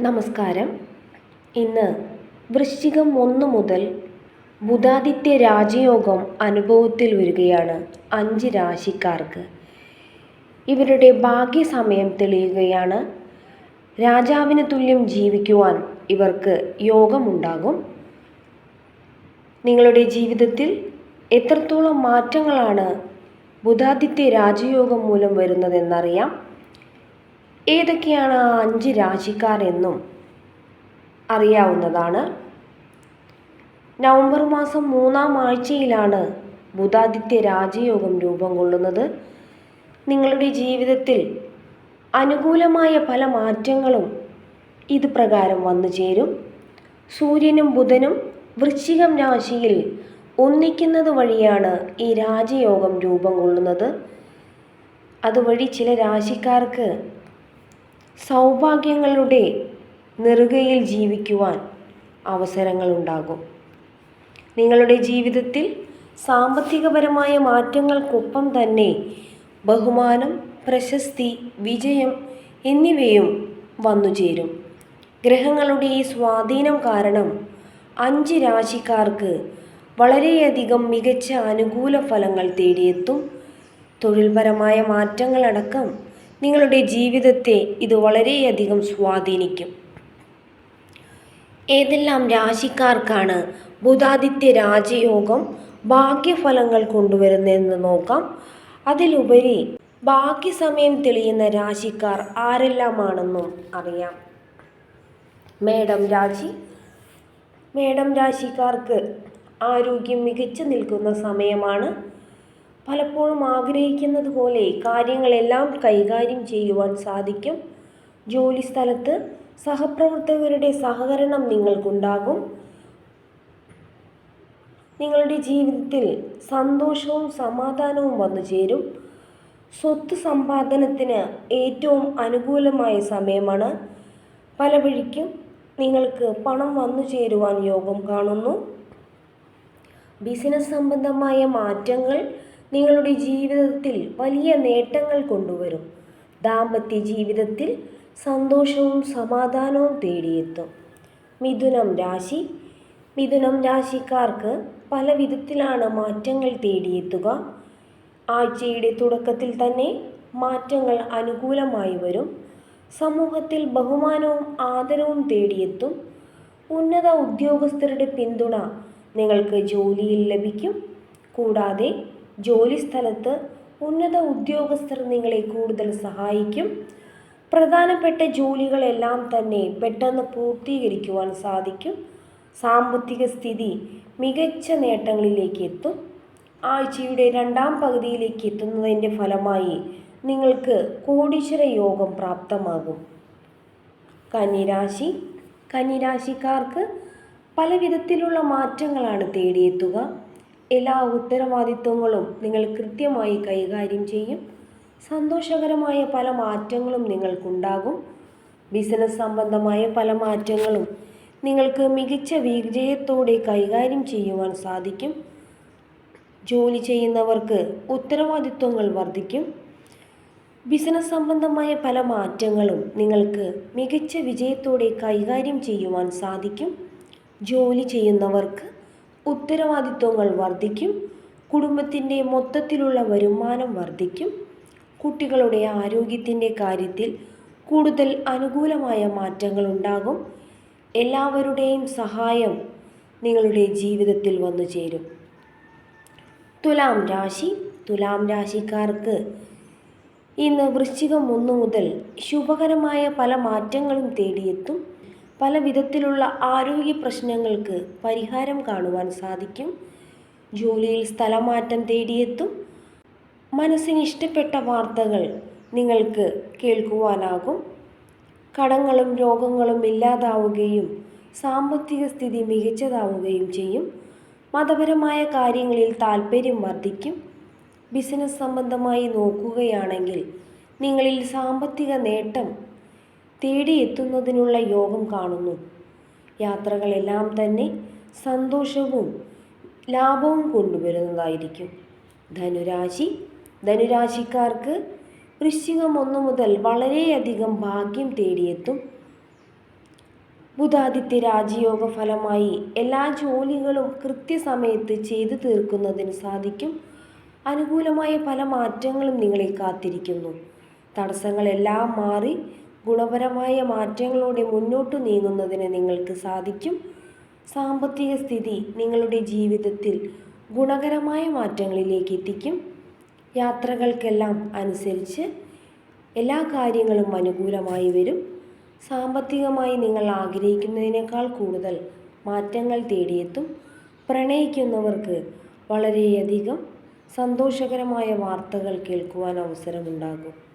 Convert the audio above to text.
നമസ്കാരം. ഇന്ന് വൃശ്ചികം ഒന്ന് മുതൽ ബുധാദിത്യ രാജയോഗം അനുഭവത്തിൽ വരികയാണ് അഞ്ച് രാശിക്കാർക്ക്. ഇവരുടെ ഭാഗ്യസമയം തെളിയുകയാണ്. രാജാവിന് തുല്യം ജീവിക്കുവാൻ ഇവർക്ക് യോഗമുണ്ടാകും. നിങ്ങളുടെ ജീവിതത്തിൽ എത്രത്തോളം മാറ്റങ്ങളാണ് ബുധാദിത്യ രാജയോഗം മൂലം വരുന്നതെന്നറിയാം. ഏതൊക്കെയാണ് ആ അഞ്ച് രാശിക്കാരെന്നും അറിയാവുന്നതാണ്. നവംബർ മാസം മൂന്നാം ആഴ്ചയിലാണ് ബുധാദിത്യ രാജയോഗം രൂപം കൊള്ളുന്നത്. നിങ്ങളുടെ ജീവിതത്തിൽ അനുകൂലമായ പല മാറ്റങ്ങളും ഇത് പ്രകാരം വന്നു ചേരും. സൂര്യനും ബുധനും വൃശ്ചികം രാശിയിൽ ഒന്നിക്കുന്നത് വഴിയാണ് ഈ രാജയോഗം രൂപം കൊള്ളുന്നത്. അതുവഴി ചില രാശിക്കാർക്ക് സൗഭാഗ്യങ്ങളുടെ നെറുകയിൽ ജീവിക്കുവാൻ അവസരങ്ങളുണ്ടാകും നിങ്ങളുടെ ജീവിതത്തിൽ സാമ്പത്തികപരമായ മാറ്റങ്ങൾക്കൊപ്പം തന്നെ ബഹുമാനം പ്രശസ്തി വിജയം എന്നിവയും വന്നുചേരും ഗ്രഹങ്ങളുടെ ഈ സ്വാധീനം കാരണം അഞ്ച് രാശിക്കാർക്ക് വളരെയധികം മികച്ച അനുകൂല ഫലങ്ങൾ തേടിയെത്തും. തൊഴിൽപരമായ മാറ്റങ്ങളടക്കം നിങ്ങളുടെ ജീവിതത്തെ ഇത് വളരെയധികം സ്വാധീനിക്കും. ഏതെല്ലാം രാശിക്കാർക്കാണ് ബുധാദിത്യ രാജയോഗം ഭാഗ്യഫലങ്ങൾ കൊണ്ടുവരുന്നതെന്ന് നോക്കാം. അതിലുപരി ബാക്കി സമയം തെളിയുന്ന രാശിക്കാർ ആരെല്ലാമാണെന്നും അറിയാം. മേഡം രാശി. മേഡം രാശിക്കാർക്ക് ആരോഗ്യം മികച്ചു നിൽക്കുന്ന സമയമാണ്. പലപ്പോഴും ആഗ്രഹിക്കുന്നത് പോലെ കാര്യങ്ങളെല്ലാം കൈകാര്യം ചെയ്യുവാൻ സാധിക്കും. ജോലി സ്ഥലത്ത് സഹപ്രവർത്തകരുടെ സഹകരണം നിങ്ങൾക്കുണ്ടാകും. നിങ്ങളുടെ ജീവിതത്തിൽ സന്തോഷവും സമാധാനവും വന്നു ചേരും. സ്വത്ത് സമ്പാദനത്തിന് ഏറ്റവും അനുകൂലമായ സമയമാണ്. പല വഴിക്കും നിങ്ങൾക്ക് പണം വന്നു ചേരുവാൻ യോഗം കാണുന്നു. ബിസിനസ് സംബന്ധമായ മാറ്റങ്ങൾ നിങ്ങളുടെ ജീവിതത്തിൽ വലിയ നേട്ടങ്ങൾ കൊണ്ടുവരും. ദാമ്പത്യ ജീവിതത്തിൽ സന്തോഷവും സമാധാനവും തേടിയെത്തും. മിഥുനം രാശി. മിഥുനം രാശിക്കാർക്ക് പല വിധത്തിലാണ് മാറ്റങ്ങൾ തേടിയെത്തുക. ആഴ്ചയുടെ തുടക്കത്തിൽ തന്നെ മാറ്റങ്ങൾ അനുകൂലമായി വരും. സമൂഹത്തിൽ ബഹുമാനവും ആദരവും തേടിയെത്തും. ഉന്നത ഉദ്യോഗസ്ഥരുടെ പിന്തുണ നിങ്ങൾക്ക് ജോലിയിൽ ലഭിക്കും. കൂടാതെ ജോലി സ്ഥലത്ത് ഉന്നത ഉദ്യോഗസ്ഥർ നിങ്ങളെ കൂടുതൽ സഹായിക്കും. പ്രധാനപ്പെട്ട ജോലികളെല്ലാം തന്നെ പെട്ടെന്ന് പൂർത്തീകരിക്കുവാൻ സാധിക്കും. സാമ്പത്തിക സ്ഥിതി മികച്ച നേട്ടങ്ങളിലേക്ക് എത്തും. ആഴ്ചയുടെ രണ്ടാം പകുതിയിലേക്ക് എത്തുന്നതിന്റെ ഫലമായി നിങ്ങൾക്ക് കോടീശ്വര യോഗം പ്രാപ്തമാകും. കന്നിരാശി കന്നിരാശിക്കാർക്ക് പല വിധത്തിലുള്ള മാറ്റങ്ങളാണ് തേടിയെത്തുക. എല്ലാ ഉത്തരവാദിത്വങ്ങളും നിങ്ങൾ കൃത്യമായി കൈകാര്യം ചെയ്യും. സന്തോഷകരമായ പല മാറ്റങ്ങളും നിങ്ങൾക്കുണ്ടാകും. ബിസിനസ് സംബന്ധമായ പല മാറ്റങ്ങളും നിങ്ങൾക്ക് മികച്ച വിജയത്തോടെ കൈകാര്യം ചെയ്യുവാൻ സാധിക്കും. ജോലി ചെയ്യുന്നവർക്ക് ഉത്തരവാദിത്വങ്ങൾ വർദ്ധിക്കും. ബിസിനസ് സംബന്ധമായ പല മാറ്റങ്ങളും നിങ്ങൾക്ക് മികച്ച വിജയത്തോടെ കൈകാര്യം ചെയ്യുവാൻ സാധിക്കും. ജോലി ചെയ്യുന്നവർക്ക് ഉത്തരവാദിത്വങ്ങൾ വർദ്ധിക്കും കുടുംബത്തിന്റെ മൊത്തത്തിലുള്ള വരുമാനം വർദ്ധിക്കും കുട്ടികളുടെ ആരോഗ്യത്തിന്റെ കാര്യത്തിൽ കൂടുതൽ അനുകൂലമായ മാറ്റങ്ങൾ ഉണ്ടാകും എല്ലാവരുടെയും സഹായം നിങ്ങളുടെ ജീവിതത്തിൽ വന്നു ചേരും. തുലാം രാശി തുലാം രാശിക്കാർക്ക് ഇന്ന് വൃശ്ചികം ഒന്നു മുതൽ ശുഭകരമായ പല മാറ്റങ്ങളും തേടിയെത്തും. പല വിധത്തിലുള്ള ആരോഗ്യ പ്രശ്നങ്ങൾക്ക് പരിഹാരം കാണുവാൻ സാധിക്കും. ജോലിയിൽ സ്ഥലമാറ്റം തേടിയെത്തും. മനസ്സിന് ഇഷ്ടപ്പെട്ട വാർത്തകൾ നിങ്ങൾക്ക് കേൾക്കുവാനാകും. കടങ്ങളും രോഗങ്ങളും ഇല്ലാതാവുകയും സാമ്പത്തിക സ്ഥിതി മികച്ചതാവുകയും ചെയ്യും. മതപരമായ കാര്യങ്ങളിൽ താല്പര്യം വർദ്ധിക്കും. ബിസിനസ് സംബന്ധമായി നോക്കുകയാണെങ്കിൽ നിങ്ങളിൽ സാമ്പത്തിക നേട്ടം തേടിയെത്തുന്നതിനുള്ള യോഗം കാണുന്നു. യാത്രകളെല്ലാം തന്നെ സന്തോഷവും ലാഭവും കൊണ്ടുവരുന്നതായിരിക്കും. ധനുരാശി ധനുരാശിക്കാർക്ക് വൃശ്ചികം ഒന്നു മുതൽ വളരെയധികം ഭാഗ്യം തേടിയെത്തും. ബുധാദിത്യ രാജയോഗ ഫലമായി എല്ലാ ജോലികളും കൃത്യസമയത്ത് ചെയ്തു തീർക്കുന്നതിന് സാധിക്കും. അനുകൂലമായ പല മാറ്റങ്ങളും നിങ്ങളെ കാത്തിരിക്കുന്നു. തടസ്സങ്ങളെല്ലാം മാറി ഗുണപരമായ മാറ്റങ്ങളോടെ മുന്നോട്ട് നീങ്ങുന്നതിന് നിങ്ങൾക്ക് സാധിക്കും. സാമ്പത്തിക സ്ഥിതി നിങ്ങളുടെ ജീവിതത്തിൽ ഗുണകരമായ മാറ്റങ്ങളിലേക്ക് എത്തിക്കും. യാത്രകൾക്കെല്ലാം അനുസരിച്ച് എല്ലാ കാര്യങ്ങളും അനുകൂലമായി വരും. സാമ്പത്തികമായി നിങ്ങൾ ആഗ്രഹിക്കുന്നതിനേക്കാൾ കൂടുതൽ മാറ്റങ്ങൾ തേടിയെത്തും. പ്രണയിക്കുന്നവർക്ക് വളരെയധികം സന്തോഷകരമായ വാർത്തകൾ കേൾക്കുവാൻ അവസരമുണ്ടാകും.